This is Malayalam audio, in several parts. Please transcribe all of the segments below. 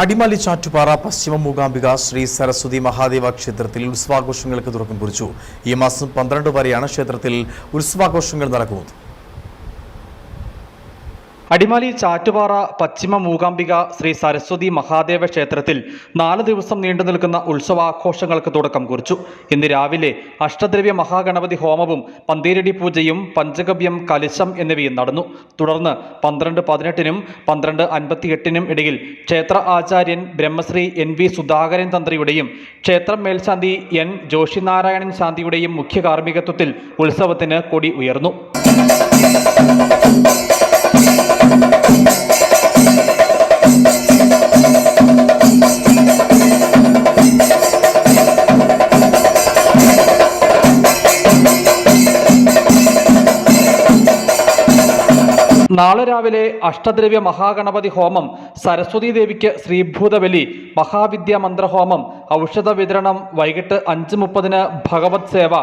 അടിമാലി ചാറ്റുപാറ പശ്ചിമ മൂകാംബിക ശ്രീ സരസ്വതി മഹാദേവ ക്ഷേത്രത്തിൽ ഉത്സവാഘോഷങ്ങൾക്ക് തുടക്കം കുറിച്ചു. ഈ മാസം പന്ത്രണ്ട് വരെയാണ് ക്ഷേത്രത്തിൽ ഉത്സവാഘോഷങ്ങൾ നടക്കുന്നത്. അടിമാലി ചാറ്റുപാറ പശ്ചിമ മൂകാംബിക ശ്രീ സരസ്വതി മഹാദേവ ക്ഷേത്രത്തിൽ നാല് ദിവസം നീണ്ടു നിൽക്കുന്ന ഉത്സവാഘോഷങ്ങൾക്ക് തുടക്കം കുറിച്ചു. ഇന്ന് രാവിലെ അഷ്ടദ്രവ്യ മഹാഗണപതി ഹോമവും പന്തീരടി പൂജയും പഞ്ചഗവ്യം കലശം എന്നിവയും നടന്നു. തുടർന്ന് പന്ത്രണ്ട് പതിനെട്ടിനും പന്ത്രണ്ട് അൻപത്തിയെട്ടിനും ഇടയിൽ ക്ഷേത്ര ആചാര്യൻ ബ്രഹ്മശ്രീ എൻ വി സുധാകരൻ തന്ത്രിയുടെയും ക്ഷേത്രം മേൽശാന്തി എൻ ജോഷിനാരായണൻ ശാന്തിയുടെയും മുഖ്യ കാർമ്മികത്വത്തിൽ ഉത്സവത്തിന് കൊടി ഉയർന്നു. നാളെ രാവിലെ അഷ്ടദ്രവ്യ മഹാഗണപതി ഹോമം സരസ്വതി ദേവിക്ക് ശ്രീഭൂതബലി മഹാവിദ്യ മന്ത്രഹോമം ഔഷധ വിതരണം വൈകിട്ട് അഞ്ച് മുപ്പതിന് ഭഗവത് സേവ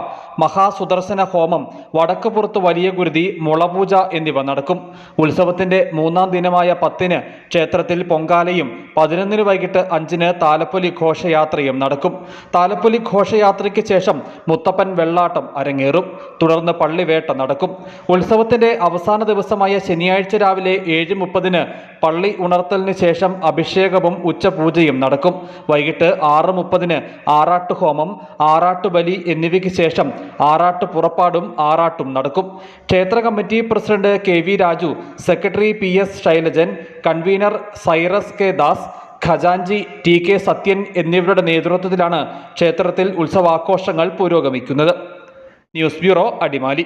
മഹാസുദർശന ഹോമം വടക്കുപുറത്ത് വലിയ ഗുരുതി മുളപൂജ എന്നിവ നടക്കും. ഉത്സവത്തിന്റെ മൂന്നാം ദിനമായ പത്തിന് ക്ഷേത്രത്തിൽ പൊങ്കാലയും പതിനൊന്നിന് വൈകിട്ട് അഞ്ചിന് താലപ്പൊലി ഘോഷയാത്രയും നടക്കും. താലപ്പൊലി ഘോഷയാത്രയ്ക്ക് ശേഷം മുത്തപ്പൻ വെള്ളാട്ടം അരങ്ങേറും. തുടർന്ന് പള്ളിവേട്ട നടക്കും. ഉത്സവത്തിന്റെ അവസാന ദിവസമായ ശനിയാഴ്ച രാവിലെ ഏഴ് മുപ്പതിന് പള്ളി ഉണർത്തലിന് ശേഷം അഭിഷേകവും ഉച്ചപൂജയും നടക്കും. വൈകിട്ട് ആറ് മുപ്പതിന് ആറാട്ട് ഹോമം ആറാട്ടുബലി എന്നിവയ്ക്ക് ശേഷം ആറാട്ട് പുറപ്പാടും ആറാട്ടും നടക്കും. ക്ഷേത്ര committee president K V Raju secretary P S Shailajan convener Cyrus K Das ഖജാൻജി T K Sathyan എന്നിവരുടെ നേതൃത്വത്തിലാണ് ക്ഷേത്രത്തിൽ ഉത്സവാഘോഷങ്ങൾ പുരോഗമിക്കുന്നത്. News bureau Adimali.